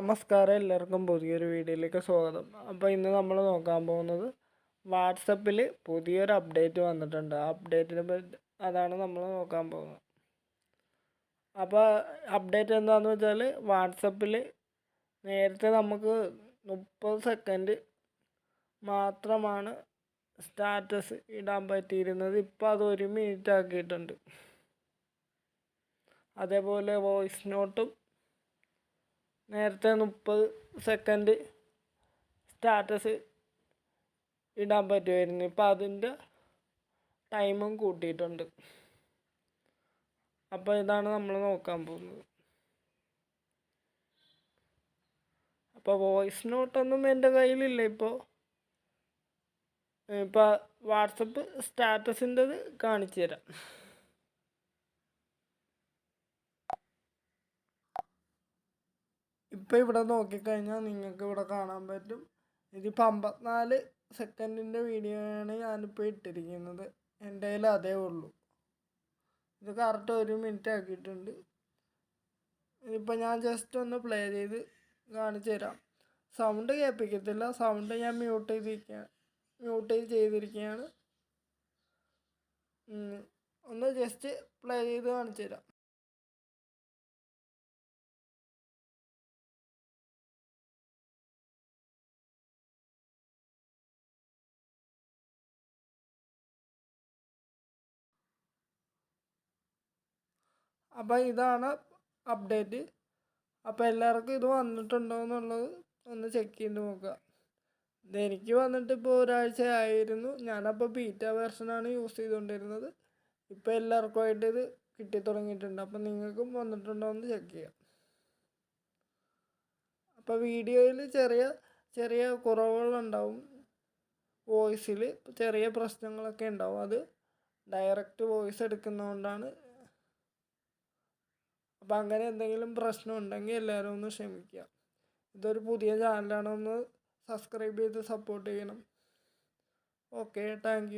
നമസ്കാരം എല്ലാവർക്കും പുതിയൊരു വീഡിയോയിലേക്ക് സ്വാഗതം. അപ്പോൾ ഇന്ന് നമ്മൾ നോക്കാൻ പോകുന്നത് വാട്സപ്പിൽ പുതിയൊരു അപ്ഡേറ്റ് വന്നിട്ടുണ്ട്. ആ അപ്ഡേറ്റിനെ പറ്റി അതാണ് നമ്മൾ നോക്കാൻ പോകുന്നത്. അപ്പോൾ അപ്ഡേറ്റ് എന്താണെന്ന് വെച്ചാൽ വാട്സപ്പിൽ നേരത്തെ നമുക്ക് മുപ്പത് സെക്കൻഡ് മാത്രമാണ് സ്റ്റാറ്റസ് ഇടാൻ പറ്റിയിരുന്നത്. ഇപ്പോൾ അത് ഒരു മിനിറ്റ് ആക്കിയിട്ടുണ്ട്. അതേപോലെ വോയിസ് നോട്ടും നേരത്തെ മുപ്പത് സെക്കൻഡ് സ്റ്റാറ്റസ് ഇടാൻ പറ്റുമായിരുന്നു ഇപ്പം അതിന്റെ ടൈമും കൂട്ടിയിട്ടുണ്ട്. അപ്പോൾ ഇതാണ് നമ്മൾ നോക്കാൻ പോകുന്നത്. അപ്പോൾ വോയിസ് നോട്ടൊന്നും എന്റെ കയ്യിലില്ല ഇപ്പോൾ ഇപ്പോൾ വാട്സപ്പ് സ്റ്റാറ്റസിന്റെത് കാണിച്ചു തരാം ഇപ്പോൾ ഇവിടെ നോക്കിക്കഴിഞ്ഞാൽ നിങ്ങൾക്ക് ഇവിടെ കാണാൻ പറ്റും. ഇതിപ്പോൾ അമ്പത്തിനാല് സെക്കൻഡിന്റെ വീഡിയോ ആണ് ഞാനിപ്പോൾ ഇട്ടിരിക്കുന്നത്. എന്റെ കയ്യിൽ അതേ ഉള്ളൂ. ഇത് കറക്റ്റ് ഒരു മിനിറ്റ് ആക്കിയിട്ടുണ്ട്. ഇതിപ്പോൾ ഞാൻ ജസ്റ്റ് ഒന്ന് പ്ലേ ചെയ്ത് കാണിച്ചു തരാം. സൗണ്ട് കേൾപ്പിക്കത്തില്ല. സൗണ്ട് ഞാൻ മ്യൂട്ട് ചെയ്തിരിക്കുകയാണ് മ്യൂട്ട് ചെയ്തിരിക്കുകയാണ് ഒന്ന് ജസ്റ്റ് പ്ലേ ചെയ്ത് കാണിച്ചു തരാം. അപ്പോൾ ഇതാണ് അപ്ഡേറ്റ് അപ്പോൾ എല്ലാവർക്കും ഇത് വന്നിട്ടുണ്ടോ എന്നുള്ളത് ഒന്ന് ചെക്ക് ചെയ്ത് നോക്കുക. ഇതെനിക്ക് വന്നിട്ട് ഇപ്പോൾ ഒരാഴ്ച ആയിരുന്നു ഞാനപ്പോൾ ബീറ്റ വേർഷനാണ് യൂസ് ചെയ്തുകൊണ്ടിരുന്നത് ഇപ്പോൾ എല്ലാവർക്കുമായിട്ട് ഇത് കിട്ടി തുടങ്ങിയിട്ടുണ്ട് അപ്പോൾ നിങ്ങൾക്കും വന്നിട്ടുണ്ടോ എന്ന് ചെക്ക് ചെയ്യാം. അപ്പോൾ വീഡിയോയിൽ ചെറിയ ചെറിയ കുറവുകളുണ്ടാവും. വോയിസിൽ ചെറിയ പ്രശ്നങ്ങളൊക്കെ ഉണ്ടാവും. അത് ഡയറക്റ്റ് വോയിസ് എടുക്കുന്നതുകൊണ്ടാണ് അപ്പം അങ്ങനെ എന്തെങ്കിലും പ്രശ്നം ഉണ്ടെങ്കിൽ എല്ലാവരും ഒന്ന് ക്ഷമിക്കുക. ഇതൊരു പുതിയ ചാനലാണ് ഒന്ന് സബ്സ്ക്രൈബ് ചെയ്ത് സപ്പോർട്ട് ചെയ്യണം. Okay thank